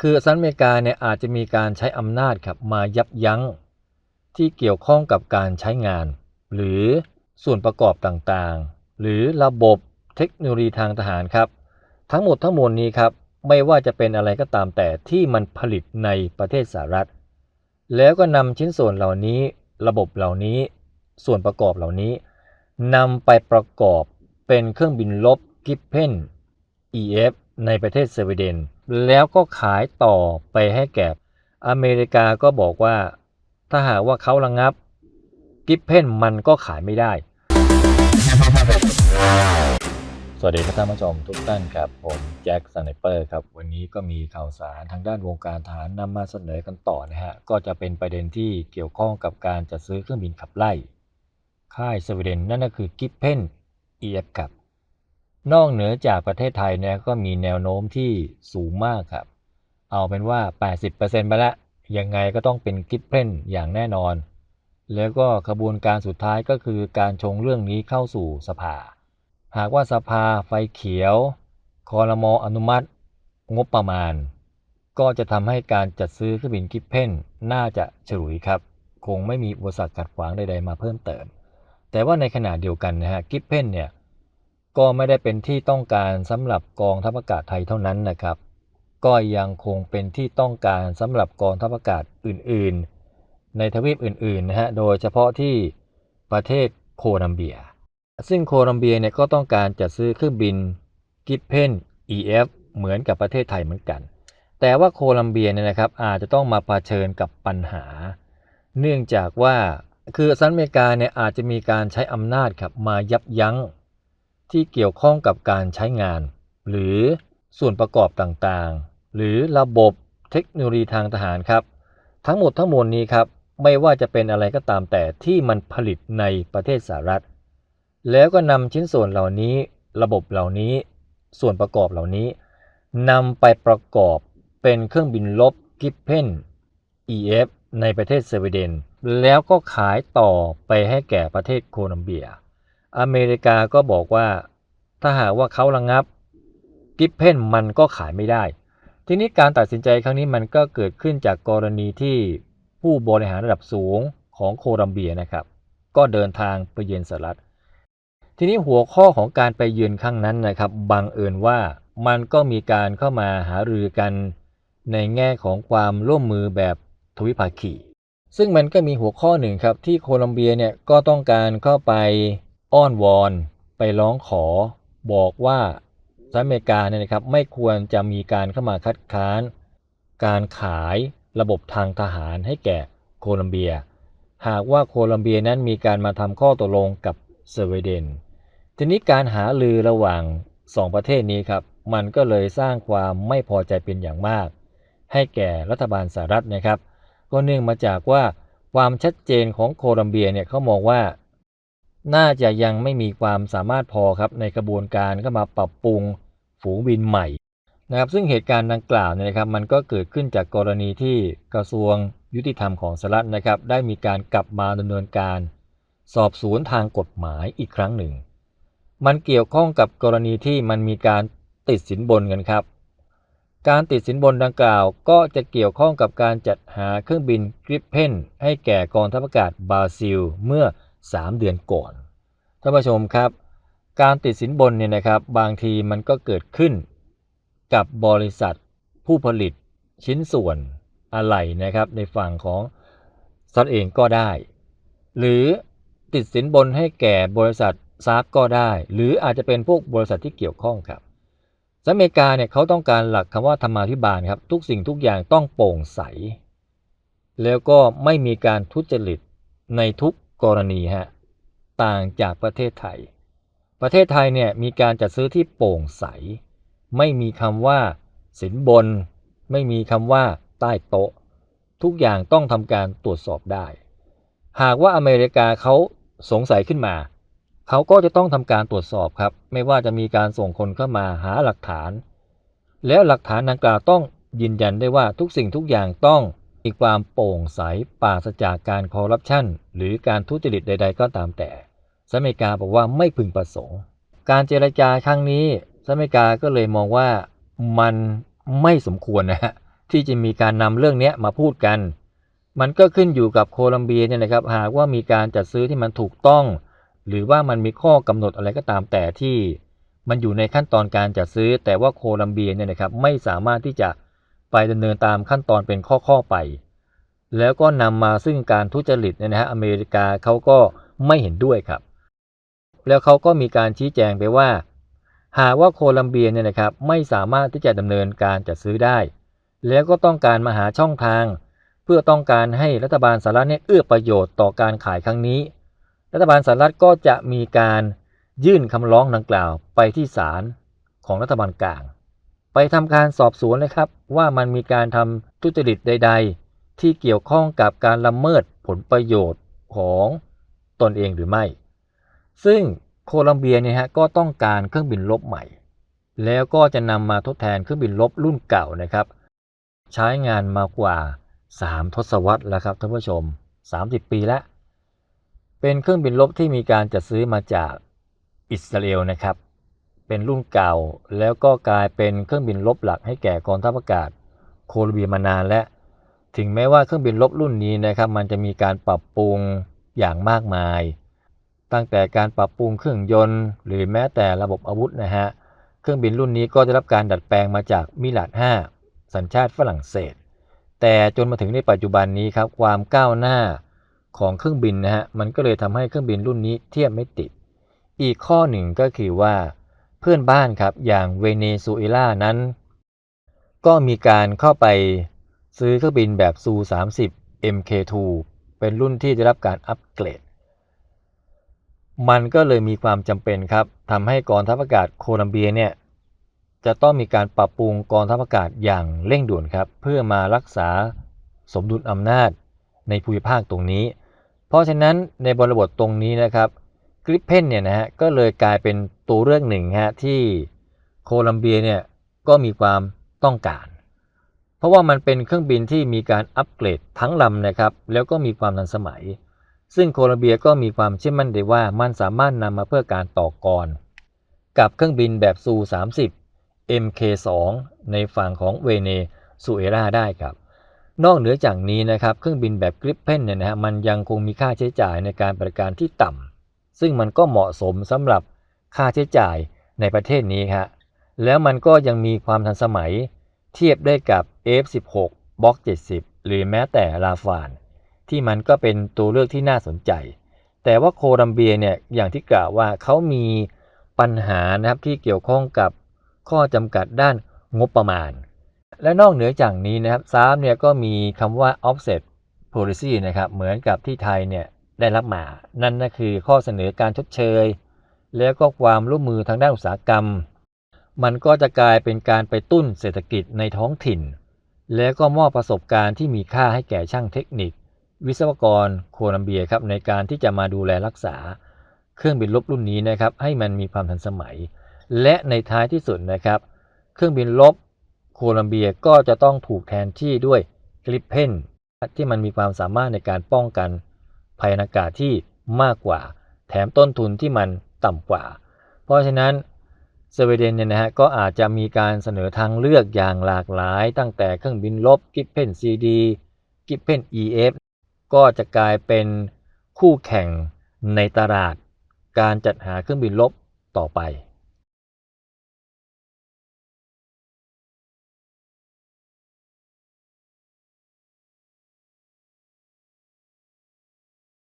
คือสหรัฐอเมริกาเนี่ยอาจจะมีการใช้อำนาจครับมายับยั้งที่เกี่ยวข้องกับการใช้งาน หรือส่วนประกอบต่างๆ หรือระบบเทคโนโลยีทางทหารครับ ทั้งหมดทั้งมวลนี้ครับไม่ว่าจะเป็นอะไรก็ตามแต่ที่มันผลิตในประเทศสหรัฐ แล้วก็นำชิ้นส่วนเหล่านี้ระบบเหล่านี้ ส่วนประกอบเหล่านี้นำไปประกอบเป็นเครื่องบินลบกิฟเพน EF ในประเทศสวีเดน แล้วก็ขายต่อไปให้แก่อเมริกาก็บอกว่า ถ้าหากว่าเขาระงับ กิฟเพนมันก็ขายไม่ได้ สวัสดีครับท่านผู้ชมทุกท่านครับ ผมแจ็คสไนเปอร์ครับ วันนี้ก็มีข่าวสารทางด้านวงการทหารนำมาเสนอกันต่อนะฮะ ก็จะเป็นประเด็นที่เกี่ยวข้องกับการจัดซื้อเครื่องบินขับไล่ ค่ายสวีเดนนั่นก็คือกิฟเพน EF ครับ นอกเหนือจากประเทศไทยเนี่ยก็มีแนวโน้มที่สูงมากครับ เอาเป็นว่า 80%ไปแล้วยังไงก็ต้องเป็นกิฟเพนอย่างแน่นอน แล้วก็ขบวนการสุดท้ายก็คือการชงเรื่องนี้เข้าสู่สภา หากว่าสภาไฟเขียวคอรมออนุมัติ งบประมาณ ก็จะทำให้การจัดซื้อเครื่องบินกิฟเพนน่าจะฉลุยครับ คงไม่มีอุปสรรคขัดขวางใดๆมาเพิ่มเติม แต่ว่าในขณะเดียวกันนะฮะกิฟเพนเนี่ย ก็ไม่ได้เป็นที่ต้องการสำหรับกองทัพอากาศไทยเท่านั้นนะครับ ก็ยังคงเป็นที่ต้องการสำหรับกองทัพอากาศอื่นๆ ในทวีปอื่นๆนะฮะโดยเฉพาะที่ประเทศโคลัมเบีย ซึ่งโคลัมเบียเนี่ยก็ต้องการจัดซื้อเครื่องบินกิฟเพน EF เหมือนกับประเทศไทยเหมือนกัน แต่ว่าโคลัมเบียเนี่ยนะครับอาจจะต้องมาเผชิญกับปัญหา เนื่องจากว่าคือสหรัฐอเมริกาเนี่ยอาจจะมีการใช้อำนาจครับมายับยั้ง ที่เกี่ยวข้องกับการใช้งาน หรือส่วนประกอบต่างๆ หรือระบบเทคโนโลยีทางทหารครับ ทั้งหมดทั้งมวลนี้ครับไม่ว่าจะเป็นอะไรก็ตามแต่ที่มันผลิตในประเทศสหรัฐ แล้วก็นำชิ้นส่วนเหล่านี้ระบบเหล่านี้ ส่วนประกอบเหล่านี้นำไปประกอบเป็นเครื่องบินลบกิฟเพน EF ในประเทศสวีเดน แล้วก็ขายต่อไปให้แก่ประเทศโคลัมเบีย อเมริกาก็บอกว่า ถ้าหากว่าเขาระงับกิฟเพนมันก็ขายไม่ได้ ทีนี้การตัดสินใจครั้งนี้มันก็เกิดขึ้นจากกรณีที่ผู้บริหารระดับสูงของโคลัมเบียนะครับ ก็เดินทางไปเยือนสหรัฐ ทีนี้หัวข้อของการไปเยือนครั้งนั้นนะครับ บังเอิญว่ามันก็มีการเข้ามาหารือกันในแง่ของความร่วมมือแบบทวิภาคี ซึ่งมันก็มีหัวข้อหนึ่งครับที่โคลัมเบียเนี่ยก็ต้องการเข้าไปอ้อนวอน ไปร้องขอ บอกว่าสหรัฐอเมริกาเนี่ยนะครับไม่ควรจะมีการเข้ามาคัดค้าน การขายระบบทางทหารให้แก่โคลัมเบีย หากว่าโคลัมเบียนั้นมีการมาทำข้อตกลงกับสวีเดน ทีนี้การหาลือระหว่าง 2 ประเทศนี้ครับมันก็เลยสร้างความไม่พอใจเป็นอย่างมาก ให้แก่รัฐบาลสหรัฐนะครับ ก็เนื่องมาจากว่าความชัดเจนของโคลัมเบียเนี่ยเขามองว่า น่าจะยังไม่มีความสามารถพอครับในกระบวนการเข้ามาปรับปรุงฝูงบินใหม่นะครับ ซึ่งเหตุการณ์ดังกล่าวเนี่ยนะครับ มันก็เกิดขึ้นจากกรณีที่กระทรวงยุติธรรมของสหรัฐนะครับ ได้มีการกลับมาดำเนินการ สอบสวนทางกฎหมายอีกครั้งหนึ่ง มันเกี่ยวข้องกับกรณีที่มันมีการติดสินบนกันครับ การติดสินบนดังกล่าวก็จะเกี่ยวข้องกับการจัดหาเครื่องบินกริปเพนให้แก่กองทัพอากาศบราซิล เมื่อ 3 เดือนก่อนท่านผู้ชมครับ การติดสินบนเนี่ยนะครับบางทีมันก็เกิดขึ้นกับบริษัทผู้ผลิตชิ้นส่วนอะไหล่นะครับในฝั่งของซัดเองก็ได้ หรือติดสินบนให้แก่บริษัทซาร์ก็ได้ หรืออาจจะเป็นพวกบริษัทที่เกี่ยวข้องครับสหรัฐอเมริกาเนี่ยเขาต้องการหลักคำว่าธรรมาภิบาลครับ ทุกสิ่งทุกอย่างต้องโปร่งใส แล้วก็ไม่มีการทุจริตในทุก กรณีฮะต่างจากประเทศไทย ประเทศไทยเนี่ยมีการจัดซื้อที่โปร่งใส ไม่มีคำว่าสินบน ไม่มีคำว่าใต้โต๊ะ ทุกอย่างต้องทำการตรวจสอบได้ หากว่าอเมริกาเขาสงสัยขึ้นมา เขาก็จะต้องทำการตรวจสอบครับ ไม่ว่าจะมีการส่งคนเข้ามาหาหลักฐาน แล้วหลักฐานดังกล่าวต้องยืนยันได้ว่าทุกสิ่งทุกอย่างต้อง มีความโปร่งใสปราศจากการคอร์รัปชันหรือการทุจริตใด ๆ ก็ตามแต่สหรัฐอเมริกาบอกว่าไม่พึงประสงค์ การเจรจาครั้งนี้สหรัฐอเมริกาก็เลยมองว่ามันไม่สมควรนะฮะที่จะมีการนำเรื่องนี้มาพูดกัน มันก็ขึ้นอยู่กับโคลัมเบียเนี่ยนะครับหากว่ามีการจัดซื้อที่มันถูกต้อง หรือว่ามันมีข้อกำหนดอะไรก็ตามแต่ที่ มันอยู่ในขั้นตอนการจัดซื้อ แต่ว่าโคลัมเบียเนี่ยนะครับไม่สามารถที่จะ ไปดำเนินตามขั้นตอนเป็นข้อๆไป แล้วก็นำมาซึ่งการทุจริตเนี่ยนะฮะอเมริกาเขาก็ไม่เห็นด้วยครับ แล้วเขาก็มีการชี้แจงไปว่า หากว่าโคลัมเบียเนี่ยนะครับไม่สามารถที่จะดำเนินการจัดซื้อได้ แล้วก็ต้องการมาหาช่องทาง เพื่อต้องการให้รัฐบาลสหรัฐเนี่ยเอื้อประโยชน์ต่อการขายครั้งนี้ รัฐบาลสหรัฐก็จะมีการยื่นคำร้องดังกล่าวไปที่ศาลของรัฐบาลกลาง ไปทำการสอบสวนเลยครับ ว่ามันมีการทำทุจริตใด ๆ ที่เกี่ยวข้องกับการละเมิดผลประโยชน์ของตนเองหรือไม่ ซึ่งโคลัมเบียเนี่ยฮะก็ต้องการเครื่องบินลบใหม่ แล้วก็จะนำมาทดแทนเครื่องบินลบรุ่นเก่านะครับ ใช้งานมากว่า 3 ทศวรรษแล้วครับท่านผู้ชม 30 ปีแล้ว เป็นเครื่องบินลบที่มีการจัดซื้อมาจากอิสราเอลนะครับ เป็นรุ่นเก่า แล้วก็กลายเป็นเครื่องบินลบหลักให้แก่กองทัพอากาศโคลัมเบียมานานและ ถึงแม้ว่าเครื่องบินลบรุ่นนี้นะครับ มันจะมีการปรับปรุงอย่างมากมาย ตั้งแต่การปรับปรุงเครื่องยนต์ หรือแม้แต่ระบบอาวุธนะฮะเครื่องบินรุ่นนี้ก็ได้รับการดัดแปลงมาจากมิลาด5สัญชาติฝรั่งเศส แต่จนมาถึงในปัจจุบันนี้ครับความก้าวหน้าของเครื่องบินนะฮะมันก็เลยทำให้เครื่องบินรุ่นนี้เทียบไม่ติด อีกข้อหนึ่งก็คือว่าเพื่อนบ้านครับอย่างเวเนซุเอลานั้น ก็มีการเข้าไปซื้อเครื่องบินแบบซู30 MK2 เป็นรุ่นที่ได้รับการอัปเกรด มันก็เลยมีความจำเป็นครับทำให้กองทัพอากาศโคลัมเบียเนี่ยจะต้องมีการปรับปรุงกองทัพอากาศอย่างเร่งด่วนครับ เพื่อมารักษาสมดุลอำนาจในภูมิภาคตรงนี้ เพราะฉะนั้นในบริบทตรงนี้นะครับ กริปเพนเนี่ยนะฮะก็เลยกลายเป็นตัวเลือกหนึ่งฮะที่โคลัมเบียเนี่ยก็มีความต้องการ เพราะว่ามันเป็นเครื่องบินที่มีการอัปเกรดทั้งลำนะครับ แล้วก็มีความทันสมัย ซึ่งโคลัมเบียก็มีความเชื่อมั่นได้ว่ามันสามารถนำมาเพื่อการต่อกร กับเครื่องบินแบบซู 30 MK2 ในฝั่งของเวเนซุเอลาได้ครับนอกเหนือจากนี้นะครับเครื่องบินแบบกริปเพนเนี่ยนะฮะมันยังคงมีค่าใช้จ่ายในการบริการที่ต่ำ ซึ่งมันก็เหมาะสมสำหรับค่าใช้จ่ายในประเทศนี้ครับแล้วมันก็ยังมีความทันสมัยเทียบได้กับ F16 บล็อก70 หรือแม้แต่ลาฟาน ที่มันก็เป็นตัวเลือกที่น่าสนใจ แต่ว่าโคลัมเบียเนี่ยอย่างที่กล่าวว่าเขามีปัญหานะครับที่เกี่ยวข้องกับข้อจำกัดด้านงบประมาณ และนอกเหนือจากนี้นะครับซามเนี่ยก็มีคำว่า offset policy นะครับเหมือนกับที่ไทยเนี่ย ได้รับมา นั่นก็คือข้อเสนอการชดเชย แล้วก็ความร่วมมือทางด้านอุตสาหกรรม มันก็จะกลายเป็นการไปตุ้นเศรษฐกิจในท้องถิ่น แล้วก็มอบประสบการณ์ที่มีค่าให้แก่ช่างเทคนิค วิศวกรโคลัมเบียครับในการที่จะมาดูแลรักษา เครื่องบินลบรุ่นนี้นะครับให้มันมีความทันสมัย และในท้ายที่สุดนะครับ เครื่องบินลบโคลัมเบียก็จะต้องถูกแทนที่ด้วยกริปเพนที่มันมีความสามารถในการป้องกัน ภัยอากาศที่มากกว่า แถมต้นทุนที่มันต่ำกว่า เพราะฉะนั้นสวีเดนเนี่ยนะฮะก็อาจจะมีการเสนอทางเลือกอย่างหลากหลาย ตั้งแต่เครื่องบินลบกิปเพนซีดีกิปเพน EF ก็จะกลายเป็นคู่แข่งในตลาด การจัดหาเครื่องบินลบต่อไป